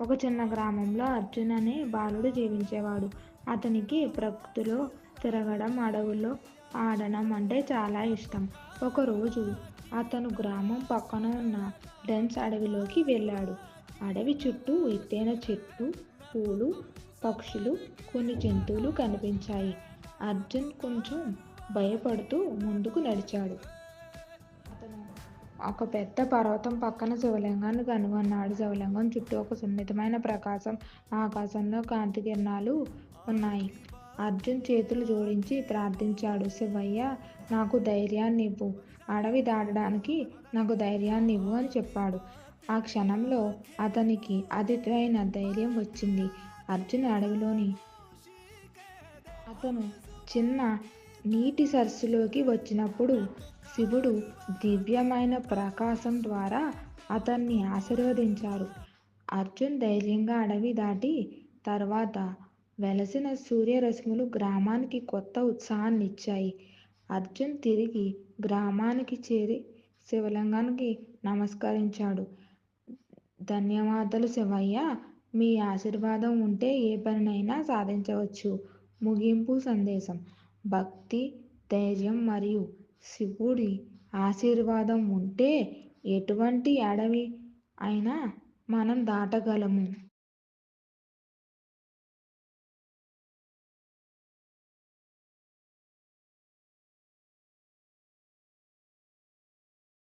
ఒక చిన్న గ్రామంలో అర్జున్ అనే బాలుడు జీవించేవాడు. అతనికి ప్రకృతిలో తిరగడం, అడవుల్లో ఆడడం అంటే చాలా ఇష్టం. ఒకరోజు అతను గ్రామం పక్కన ఉన్న డెన్స్ అడవిలోకి వెళ్ళాడు. అడవి చుట్టూ ఎత్తైన చెట్లు, పూలు, పక్షులు, కొన్ని జంతువులు కనిపించాయి. అర్జున్ కొంచెం భయపడుతూ ముందుకు నడిచాడు. ఒక పెద్ద పర్వతం పక్కన శివలింగాన్ని కనుగొన్నాడు. శివలింగం చుట్టూ ఒక సున్నితమైన ప్రకాశం, ఆకాశంలో కాంతి కిరణాలు ఉన్నాయి. అర్జున్ చేతులు జోడించి ప్రార్థించాడు. శివయ్య నాకు ధైర్యాన్నివ్వు. అడవి దాటడానికి నాకు ధైర్యాన్నివ్వు అని చెప్పాడు. ఆ క్షణంలో అతనికి అతివైన ధైర్యం వచ్చింది. అర్జున్ అడవిలోని అతను చిన్న నీటి సరస్సులోకి వచ్చినప్పుడు శివుడు దివ్యమైన ప్రకాశం ద్వారా అతన్ని ఆశీర్వదించారు. అర్జున్ ధైర్యంగా అడవి దాటి తర్వాత వెలసిన సూర్యరశ్ములు గ్రామానికి కొత్త ఉత్సాహాన్ని ఇచ్చాయి అర్జున్ తిరిగి గ్రామానికి చేరి శివలింగానికి నమస్కరించాడు. ధన్యవాదాలు శివయ్య మీ ఆశీర్వాదం ఉంటే ఏ పనినైనా సాధించవచ్చు. ముగింపు సందేశం భక్తి, ధైర్యం మరియు శివుడి ఆశీర్వాదం ఉంటే ఎటువంటి అడవి అయినా మనం దాటగలము.